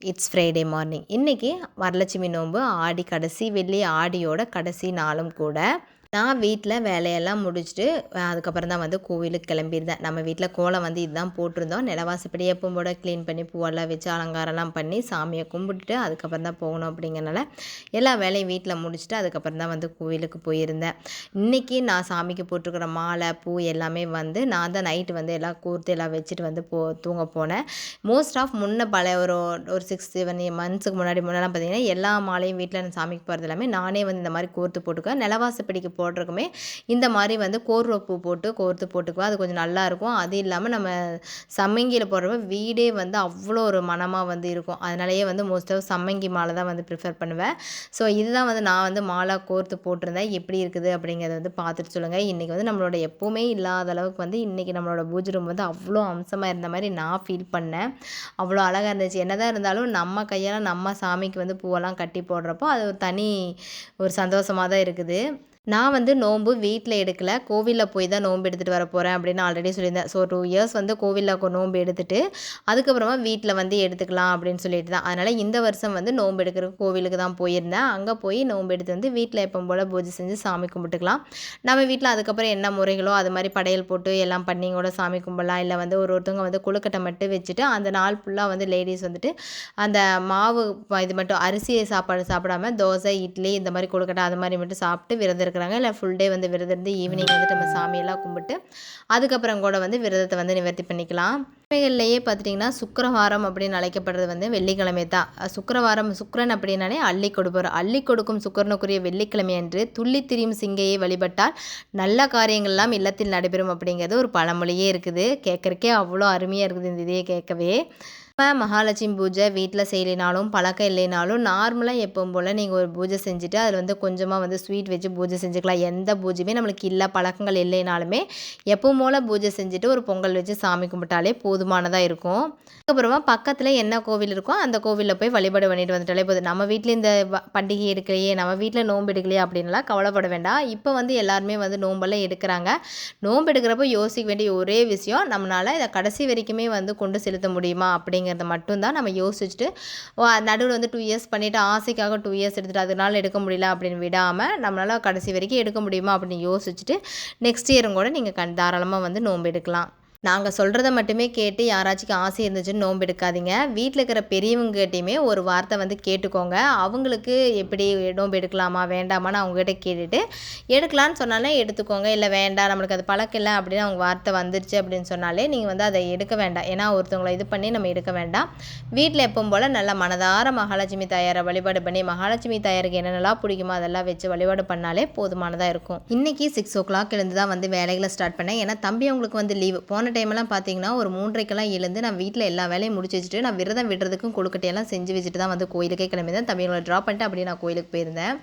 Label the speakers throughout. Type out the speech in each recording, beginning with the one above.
Speaker 1: It's Friday morning இன்றைக்கி வரலட்சுமி நோன்பு ஆடி கடைசி வெள்ளி ஆடியோட கடைசி நாளும் கூட. நான் வீட்டில் வேலையெல்லாம் முடிச்சுட்டு அதுக்கப்புறம் தான் வந்து கோவிலுக்கு கிளம்பியிருந்தேன். நம்ம வீட்டில் கோலம் வந்து இதுதான் போட்டிருந்தோம். நிலவாசப்படி எப்பவும் போட க்ளீன் பண்ணி பூவெல்லாம் வச்சு அலங்காரம்லாம் பண்ணி சாமியை கும்பிட்டுட்டு அதுக்கப்புறம் தான் போகணும் அப்படிங்கிறனால எல்லா வேலையும் வீட்டில் முடிச்சுட்டு அதுக்கப்புறம் தான் வந்து கோவிலுக்கு போயிருந்தேன். இன்றைக்கி நான் சாமிக்கு போட்டிருக்கிற மாலை பூ எல்லாமே வந்து நான் தான் நைட்டு வந்து எல்லாம் கூர்த்து எல்லாம் வச்சுட்டு வந்து போ தூங்க போனேன். மோஸ்ட் ஆஃப் முன்ன பழைய ஒரு ஒரு சிக்ஸ் செவன் மந்த்ஸுக்கு முன்னாடி முன்னெல்லாம் பார்த்தீங்கன்னா எல்லா மாலையும் வீட்டில் நான் சாமிக்கு போகிறது எல்லாமே நானே வந்து இந்த மாதிரி கோர்த்து போட்டுக்குவேன் நிலவாசப்படிக்கு போடுறக்குமே இந்த மாதிரி வந்து கோர்வப்பு போட்டு கோர்த்து போட்டுக்குவோம் அது கொஞ்சம் நல்லாயிருக்கும் அது இல்லாமல் நம்ம சம்மங்கியில் போடுறப்ப வீடே வந்து அவ்வளோ ஒரு மனமாக வந்து இருக்கும். அதனாலேயே வந்து மோஸ்ட் ஆஃப் சம்மங்கி மாலை தான் வந்து ப்ரிஃபர் பண்ணுவேன். ஸோ இதுதான் வந்து நான் வந்து மாலை கோர்த்து போட்டிருந்தேன். எப்படி இருக்குது அப்படிங்கிறத வந்து பார்த்துட்டு சொல்லுங்கள் இன்றைக்கி வந்து நம்மளோட எப்போவுமே இல்லாத அளவுக்கு வந்து இன்றைக்கி நம்மளோட பூஜை ரூம் வந்து அவ்வளோ அம்சமாக இருந்த மாதிரி நான் ஃபீல் பண்ணேன். அவ்வளோ அழகாக இருந்துச்சு. என்னதான் இருந்தாலும் நம்ம கையால் நம்ம சாமிக்கு வந்து பூவெல்லாம் கட்டி போடுறப்போ அது ஒரு தனி ஒரு சந்தோஷமாக தான் இருக்குது. நான் வந்து நோன்பு வீட்டில் எடுக்கல. கோவிலில் போய் தான் நோன்பு எடுத்துகிட்டு வர போகிறேன் அப்படின்னு ஆல்ரெடி சொல்லியிருந்தேன். ஸோ டூ இயர்ஸ் வந்து கோவிலில் நோன்பு எடுத்துகிட்டு அதுக்கப்புறமா வீட்டில் வந்து எடுத்துக்கலாம் அப்படின்னு சொல்லிட்டு தான். அதனால் இந்த வருஷம் வந்து நோன்பு எடுக்கிற கோவிலுக்கு தான் போயிருந்தேன். அங்கே போய் நோன்பு எடுத்து வந்து வீட்டில் எப்போ போல் பூஜை செஞ்சு சாமி கும்பிட்டுக்கலாம். நம்ம வீட்டில் அதுக்கப்புறம் என்ன முறைகளோ அது மாதிரி படையல் போட்டு எல்லாம் பண்ணி கூட சாமி கும்பிடலாம். இல்லை வந்து ஒரு ஒருத்தவங்க வந்து கொழுக்கட்டை மட்டும் வச்சுட்டு அந்த நாள் ஃபுல்லாக வந்து லேடிஸ் வந்துட்டு அந்த மாவு இது மட்டும் அரிசியை சாப்பாடு சாப்பிடாம தோசை இட்லி இந்த மாதிரி கொழுக்கட்டை அது மாதிரி மட்டும் சாப்பிட்டு விரதம் இருக்கிறாங்க இல்லை ஃபுல் டே வந்து விரதம் இருந்து ஈவினிங் வந்துட்டு நம்ம சாமியெல்லாம் கும்பிட்டு அதுக்கப்புறம் கூட வந்து விரதத்தை வந்து நிவர்த்தி பண்ணிக்கலாம். கிழமைகள்லையே பார்த்துட்டிங்கன்னா சுக்கரவாரம் அப்படின்னு அழைக்கப்படுறது வந்து வெள்ளிக்கிழமை தான். சுக்கரவாரம் சுக்கரன் அப்படின்னாலே அள்ளி கொடுப்பார் அள்ளி கொடுக்கும் சுக்கரனுக்குரிய வெள்ளிக்கிழமை அன்று துள்ளி திரியும் சிங்கையை வழிபட்டால் நல்ல காரியங்கள்லாம் இல்லத்தில் நடைபெறும் அப்படிங்கிறது ஒரு பழமொழியே இருக்குது. கேட்குறக்கே அவ்வளோ அருமையாக இருக்குது இந்த இதையே கேட்கவே. இப்போ மகாலட்சுமி பூஜை வீட்டில் செய்யலைனாலும் பழக்கம் இல்லைனாலும் நார்மலாக எப்பவும் போல் நீங்கள் ஒரு பூஜை செஞ்சுட்டு அதில் வந்து கொஞ்சமாக வந்து ஸ்வீட் வச்சு பூஜை செஞ்சுக்கலாம். எந்த பூஜையுமே நம்மளுக்கு இல்லை பழக்கங்கள் இல்லைனாலுமே எப்பவும் போல் பூஜை செஞ்சுட்டு ஒரு பொங்கல் வச்சு சாமி கும்பிட்டாலே போதுமானதாக இருக்கும். அதுக்கப்புறமா பக்கத்தில் என்ன கோவில் இருக்கோ அந்த கோவிலில் போய் வழிபாடு பண்ணிட்டு வந்துட்டாலே போதும். நம்ம வீட்டில் இந்த பண்டிகை எடுக்கலையே நம்ம வீட்டில் நோன்பு எடுக்கலையே அப்படின்லாம் கவலைப்பட வேண்டாம். இப்போ வந்து எல்லாருமே வந்து நோம்பெல்லாம் எடுக்கிறாங்க. நோன்பு எடுக்கிறப்ப யோசிக்க வேண்டிய ஒரே விஷயம் நம்மளால் இதை கடைசி வரைக்குமே வந்து கொண்டு செலுத்த முடியுமா அப்படிங்க அப்படிங்கிறத மட்டும்தான் நம்ம யோசிச்சுட்டு நடுவில் வந்து டூ இயர்ஸ் பண்ணிவிட்டு ஆசைக்காக டூ இயர்ஸ் எடுத்துகிட்டு அதனால எடுக்க முடியல அப்படின்னு விடாமல் நம்மளால் கடைசி வரைக்கும் எடுக்க முடியுமா அப்படின்னு யோசிச்சுட்டு நெக்ஸ்ட் இயரும் கூட நீங்கள் கண் தாராளமாக வந்து நோன்பு எடுக்கலாம். நாங்கள் சொல்கிறத மட்டுமே கேட்டு யாராச்சும் ஆசை இருந்துச்சுன்னு நோன்பு எடுக்காதீங்க. வீட்டில் இருக்கிற பெரியவங்ககிட்டையுமே ஒரு வார்த்தை வந்து கேட்டுக்கோங்க. அவங்களுக்கு எப்படி நோன்பு எடுக்கலாமா வேண்டாமான்னு அவங்ககிட்ட கேட்டுட்டு எடுக்கலான்னு சொன்னாலே எடுத்துக்கோங்க. இல்லை வேண்டாம் நம்மளுக்கு அது பழக்கம் இல்லை அப்படின்னு அவங்க வார்த்தை வந்துருச்சு அப்படின்னு சொன்னாலே நீங்கள் வந்து அதை எடுக்க வேண்டாம். ஏன்னா ஒருத்தவங்களை இது பண்ணி நம்ம எடுக்க வேண்டாம். வீட்டில் எப்பவும் போல் நல்ல மனதார மகாலட்சுமி தயாரை வழிபாடு பண்ணி மகாலட்சுமி தயாருக்கு என்னென்னலாம் பிடிக்குமோ அதெல்லாம் வச்சு வழிபாடு பண்ணாலே போதுமானதாக இருக்கும். இன்றைக்கி சிக்ஸ் ஓ கிளாக் இருந்து தான் வந்து வேலைகளை ஸ்டார்ட் பண்ணேன். ஏன்னா தம்பி அவங்களுக்கு வந்து லீவு போன போன டைமெல்லாம் பார்த்தீங்கன்னா ஒரு மூன்றைக்கெல்லாம் எழுந்து நான் வீட்டில் எல்லா வேலையும் முடிச்சு வச்சுட்டு நான் விரதம் விடுறதுக்கும் கொழுக்கட்டையெல்லாம் செஞ்சு வச்சுட்டு தான் வந்து கோயிலுக்கே கிளம்பியிருந்தேன் தம்பிகளை ட்ராப் பண்ணிட்டு அப்படியே நான் கோயிலுக்கு போயிருந்தேன்.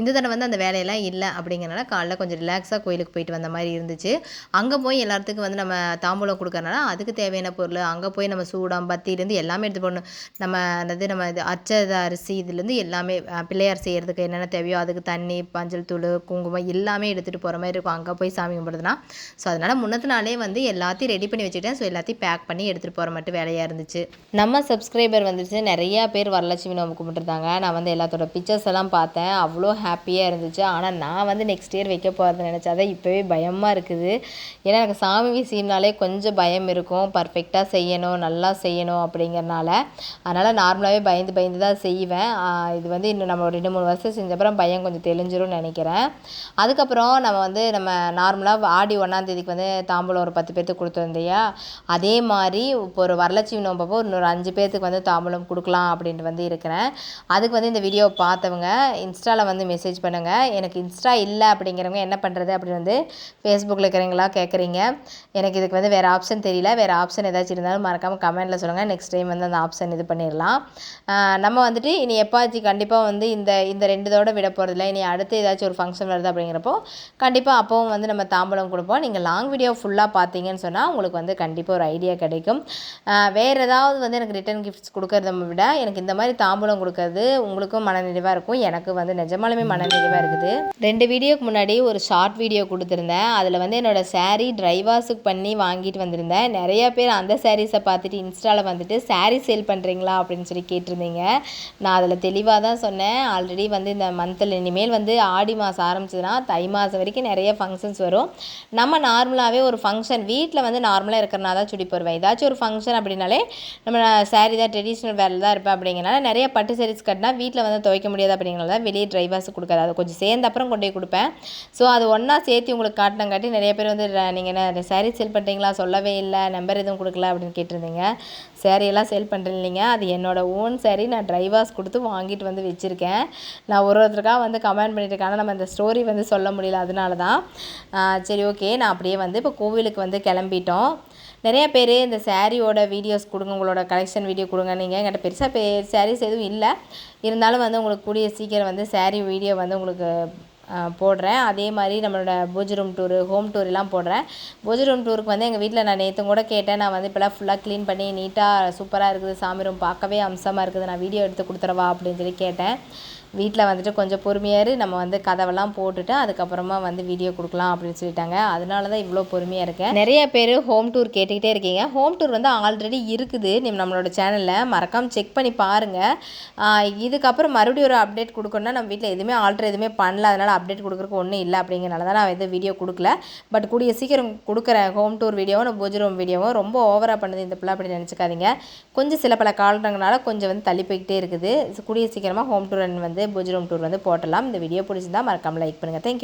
Speaker 1: இந்த தடவை வந்து அந்த வேலையெல்லாம் இல்லை அப்படிங்கிறனால காலைல கொஞ்சம் ரிலாக்ஸாக கோயிலுக்கு போயிட்டு வந்த மாதிரி இருந்துச்சு. அங்கே போய் எல்லாத்துக்கும் வந்து நம்ம தாம்பூலம் கொடுக்கறனால அதுக்கு தேவையான பொருள் அங்கே போய் நம்ம சூடம் பத்திலேருந்து எல்லாமே எடுத்து போடணும் நம்ம அதாவது நம்ம இது அச்சத அரிசி இதுலேருந்து எல்லாமே பிள்ளையார் செய்கிறதுக்கு என்னென்ன தேவையோ அதுக்கு தண்ணி பஞ்சல் தூள் குங்குமம் எல்லாமே எடுத்துகிட்டு போகிற மாதிரி இருக்கும். அங்கே போய் சாமி கும்பிடுறதுனா ஸோ அதனால் முன்னத்து நாளே வந்து எல்லாத்தையும் ரெடி பண்ணி வச்சுக்கிட்டேன். ஸோ எல்லாத்தையும் பேக் பண்ணி எடுத்துகிட்டு போகிற மட்டும் வேலையாக இருந்துச்சு. நம்ம சப்ஸ்கிரைபர் வந்துச்சு நிறையா பேர் வரலட்சுமி நோம்பு கும்பிட்டுருந்தாங்க நான் வந்து எல்லாத்தோட பிக்சர்ஸ் எல்லாம் பார்த்தேன். அவ்வளோ ஹாப்பியாக இருந்துச்சு. ஆனால் நான் வந்து நெக்ஸ்ட் இயர் வைக்க போகிறது நினச்சாதான் இப்போவே பயமாக இருக்குது. ஏன்னா எனக்கு சாமி விஷயம்னாலே கொஞ்சம் பயம் இருக்கும். பர்ஃபெக்டாக செய்யணும் நல்லா செய்யணும் அப்படிங்கிறனால. அதனால் நார்மலாகவே பயந்து பயந்து தான் செய்வேன். இது வந்து இன்னும் நம்ம ரெண்டு மூணு வருஷம் செஞ்சப்பறம் பயம் கொஞ்சம் தெளிஞ்சிரும்னு நினைக்கிறேன். அதுக்கப்புறம் நம்ம வந்து நம்ம நார்மலாக ஆடி ஒன்றாந்தேதிக்கு வந்து தாம்பூலம் ஒரு பத்து பேர்த்துக்கு கொடுத்து இல்லையா அதே மாதிரி இப்போ ஒரு வரலட்சுமி நோம்பப்போ இன்னொரு அஞ்சு பேர்த்துக்கு வந்து தாம்பூலம் கொடுக்கலாம் அப்படின்ட்டு வந்து இருக்கிறேன். அதுக்கு வந்து இந்த வீடியோ பார்த்தவங்க இன்ஸ்டாவில் வந்து மெசேஜ் பண்ணுங்கள் எனக்கு இன்ஸ்டா இல்லை அப்படிங்கிறவங்க என்ன பண்ணுறது அப்படின்னு வந்து ஃபேஸ்புக்கில் இருக்கிறவங்களா கேட்குறீங்க எனக்கு இதுக்கு வந்து வேறு ஆப்ஷன் தெரியல. வேறு ஆப்ஷன் ஏதாச்சும் இருந்தாலும் மறக்காமல் கமெண்ட்டில் சொல்லுங்கள் நெக்ஸ்ட் டைம் வந்து அந்த ஆப்ஷன் இது பண்ணிடலாம். நம்ம வந்துட்டு இனி எப்பாச்சு கண்டிப்பாக வந்து இந்த இந்த ரெண்டுதோட விட போகிறதில்ல இனி அடுத்து ஏதாச்சும் ஒரு ஃபங்க்ஷன் வருது அப்படிங்கிறப்போ கண்டிப்பாக அப்போவும் வந்து நம்ம தாம்பூலம் கொடுப்போம். நீங்கள் லாங் வீடியோ ஃபுல்லாக பார்த்தீங்கன்னு சொன்னால் உங்களுக்கு வந்து கண்டிப்பாக ஒரு ஐடியா கிடைக்கும். வேறு ஏதாவது வந்து எனக்கு ரிட்டன் கிஃப்ட்ஸ் கொடுக்கறத விட எனக்கு இந்த மாதிரி தாம்பூலம் கொடுக்கறது உங்களுக்கும் மனநிறைவாக இருக்கும். எனக்கு வந்து நிஜமாலுமே மனநிறைவாக இருக்குது. ரெண்டு வீடியோக்கு முன்னாடி ஒரு ஷார்ட் வீடியோ கொடுத்துருந்தேன். அதில் வந்து என்னோடய சாரீ ட்ரை வாஷுக்கு பண்ணி வாங்கிட்டு வந்திருந்தேன். நிறைய பேர் அந்த சாரீஸை பார்த்துட்டு இன்ஸ்டாவில் வந்துட்டு சாரீ சேல் பண்ணுறீங்களா அப்படின்னு சொல்லி கேட்டிருந்தீங்க. நான் அதில் தெளிவாக தான் சொன்னேன். ஆல்ரெடி வந்து இந்த மந்தில் இனிமேல் வந்து ஆடி மாதம் ஆரம்பிச்சதுன்னா தை மாதம் வரைக்கும் நிறைய ஃபங்க்ஷன்ஸ் வரும். நம்ம நார்மலாகவே ஒரு ஃபங்க்ஷன் வீட்டில் வந்து நார்மலாக இருக்கிறனா தான் சுடி போடுவேன். ஏதாச்சும் ஒரு ஃபங்க்ஷன் அப்படின்னாலே நம்ம saree தான் ட்ரெடிஷ்னல் வேரில் தான் இருப்பேன் அப்படிங்கிறனால நிறைய பட்டு சாரீஸ் கட்டினா வீட்டில் வந்து துவைக்க முடியாது அப்படிங்கிறனால வெளியே ட்ரை வாஷ் கொடுக்காது. அதை கொஞ்சம் சேர்ந்த அப்புறம் கொண்டு போய் கொடுப்பேன். ஸோ அது ஒன்றா சேர்த்து உங்களுக்கு காட்டினங்காட்டி நிறைய பேர் வந்து நீங்கள் என்ன சாரீ சேல் பண்ணுறீங்களா சொல்லவே இல்லை. நம்பர் எதுவும் கொடுக்கல அப்படின்னு கேட்டிருந்தீங்க. saree எல்லாம் சேல் பண்ணுறேன் இல்லைங்க. அது என்னோட ஓன் சேரீ நான் ட்ரை வாஷ் கொடுத்து வாங்கிட்டு வந்து வச்சுருக்கேன். நான் ஒரு ஒருத்தருக்காக வந்து கமெண்ட் பண்ணிட்டு ஆனால் நம்ம இந்த ஸ்டோரி வந்து சொல்ல முடியல. அதனால தான் சரி ஓகே நான் அப்படியே வந்து இப்போ கோவிலுக்கு வந்து கிளம்பிட்டோம். நிறைய பேர் இந்த சாரியோட வீடியோஸ் கொடுங்க உங்களோட கலெக்ஷன் வீடியோ கொடுங்க. நீங்கள் என்கிட்ட பெருசாக பே சாரீஸ் எதுவும் இல்லை. இருந்தாலும் வந்து உங்களுக்கு கூடிய சீக்கிரம் வந்து சேரீ வீடியோ வந்து உங்களுக்கு போடுறேன். அதே மாதிரி நம்மளோட பூஜை ரூம் டூரு ஹோம் டூர் எல்லாம் போடுறேன். பூஜை ரூம் டூருக்கு வந்து எங்கள் வீட்டில் நான் நேற்று கூட கேட்டேன். நான் வந்து இப்போலாம் ஃபுல்லாக க்ளீன் பண்ணி நீட்டாக சூப்பராக இருக்குது. சாமி ரூம் பார்க்கவே அம்சமாக இருக்குது. நான் வீடியோ எடுத்து கொடுத்துறவா அப்படின்னு சொல்லி கேட்டேன். வீட்டில் வந்துட்டு கொஞ்சம் பொறுமையாக இரு, நம்ம வந்து கதவெல்லாம் போட்டுட்டு அதுக்கப்புறமா வந்து வீடியோ கொடுக்கலாம் அப்படின்னு சொல்லிட்டாங்க. அதனால தான் இவ்வளோ பொறுமையாக இருக்கேன். நிறைய பேர் ஹோம் டூர் கேட்டுக்கிட்டே இருக்கீங்க. ஹோம் டூர் வந்து ஆல்ரெடி இருக்குது. நீ- நம்மளோட சேனலில் மறக்காமல் செக் பண்ணி பாருங்கள் இதுக்கப்புறம் மறுபடியும் ஒரு அப்டேட் கொடுக்கணும்னா நம்ம வீட்டில் எதுவுமே ஆல்ட்ரு எதுவுமே பண்ணல. அதனால் அப்டேட் கொடுக்குறக்கு ஒன்றும் இல்லை அப்படிங்கிறனால தான் நான் எதுவும் வீடியோ கொடுக்கல. பட் கூடிய சீக்கிரம் கொடுக்குறேன் ஹோம் டூர் வீடியோவும் நான் பூஜ் ரூம் வீடியோவும் ரொம்ப ஓவராக பண்ணுது இந்த பிள்ளை அப்படி நினச்சிக்காதீங்க. கொஞ்சம் சில பல காரணங்களால கொஞ்சம் வந்து தள்ளி போய்கிட்டே இருக்குது. கூடிய சீக்கிரமாக ஹோம் டூர் வந்து ரூம் டூர் வந்து போட்டலாம் இந்த வீடியோ பிடிச்சிருந்தா மறக்காமல் லைக் பண்ணுங்கள் தேங்க்யூ